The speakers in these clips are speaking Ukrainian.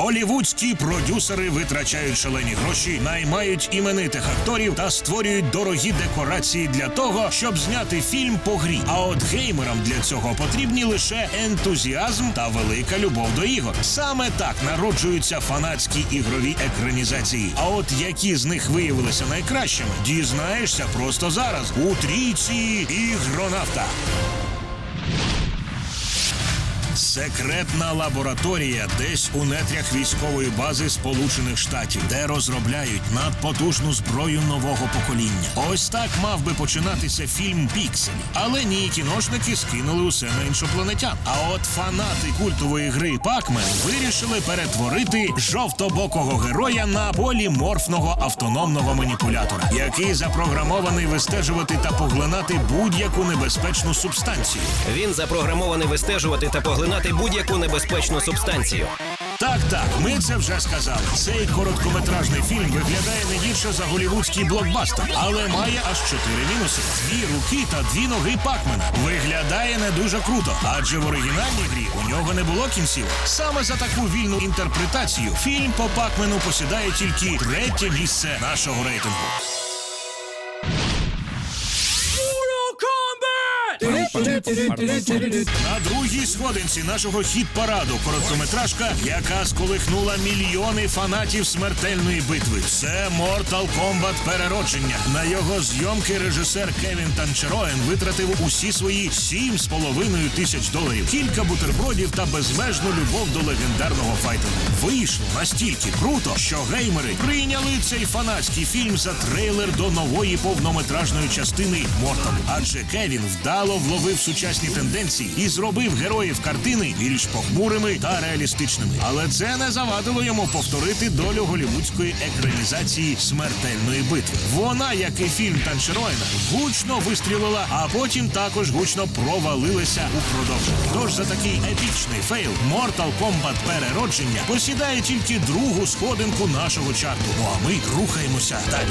Голівудські продюсери витрачають шалені гроші, наймають іменитих акторів та створюють дорогі декорації для того, щоб зняти фільм по грі. А от геймерам для цього потрібні лише ентузіазм та велика любов до ігор. Саме так народжуються фанатські ігрові екранізації. А от які з них виявилися найкращими, дізнаєшся просто зараз у трійці ігронавта. Секретна лабораторія десь у нетрях військової бази Сполучених Штатів, де розробляють надпотужну зброю нового покоління. Ось так мав би починатися фільм Пікселі. Але ні, кіношники скинули усе на іншопланетян. А от фанати культової гри Пакмен вирішили перетворити жовтобокого героя на поліморфного автономного маніпулятора, який запрограмований вистежувати та поглинати будь-яку небезпечну субстанцію. Він запрограмований вистежувати та поглинати будь-яку небезпечну субстанцію. Так, так, ми це вже сказали. Цей короткометражний фільм виглядає не гірше за голівудський блокбастер, але має аж чотири мінуси: дві руки та дві ноги Пакмена. Виглядає не дуже круто, адже в оригінальній грі у нього не було кінців. Саме за таку вільну інтерпретацію фільм по Пакмену посідає тільки третє місце нашого рейтингу. На другій сходинці нашого хіт-параду короткометражка, яка сколихнула мільйони фанатів смертельної битви. Це Mortal Kombat Переродження. На його зйомки режисер Кевін Танчероен витратив усі свої сім з половиною тисяч доларів, кілька бутербродів та безмежну любов до легендарного файтингу. Вийшло настільки круто, що геймери прийняли цей фанатський фільм за трейлер до нової повнометражної частини Mortal. Адже Кевін вдало вловив сучасні тенденції і зробив героїв картини більш похмурими та реалістичними. Але це не завадило йому повторити долю голівудської екранізації смертельної битви. Вона, як і фільм Танчероїна, гучно вистрілила, а потім також гучно провалилася у продовження. Тож за такий епічний фейл Mortal Kombat Переродження посідає тільки другу сходинку нашого чарту. Ну а ми рухаємося далі.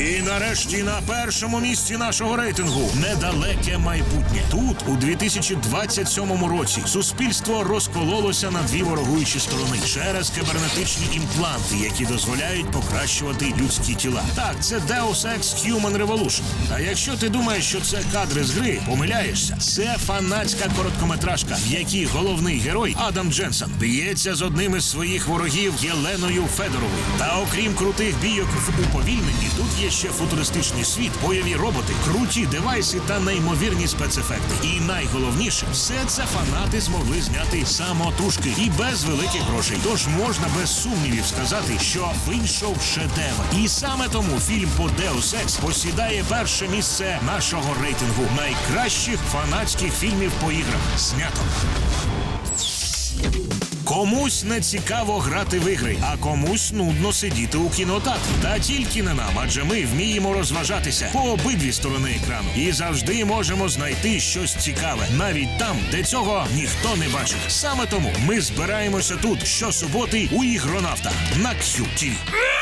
І нарешті на першому місці нашого рейтингу недалеке майбутнє. Тут, у 2027 році, суспільство розкололося на дві ворогуючі сторони через кибернетичні імпланти, які дозволяють покращувати людські тіла. Так, це Deus Ex Human Revolution. А якщо ти думаєш, що це кадри з гри, помиляєшся. Це фанатська короткометражка, в якій головний герой Адам Дженсен б'ється з одним із своїх ворогів Єленою Федоровою. Та окрім крутих бійок в уповільненні, тут є ще футуристичний світ, бойові роботи, круті девайси та неймовірні спецефекти. І найголовніше, все це фанати змогли зняти самотужки і без великих грошей. Тож можна без сумнівів сказати, що вийшов шедевр. І саме тому фільм по Deus Ex посідає перше місце нашого рейтингу найкращих фанатських фільмів по іграх. Знято. Комусь не цікаво грати в ігри, а комусь нудно сидіти у кінотеатрі. Та тільки не нам, адже ми вміємо розважатися по обидві сторони екрану і завжди можемо знайти щось цікаве, навіть там, де цього ніхто не бачив. Саме тому ми збираємося тут щосуботи у ігронавта на QTV.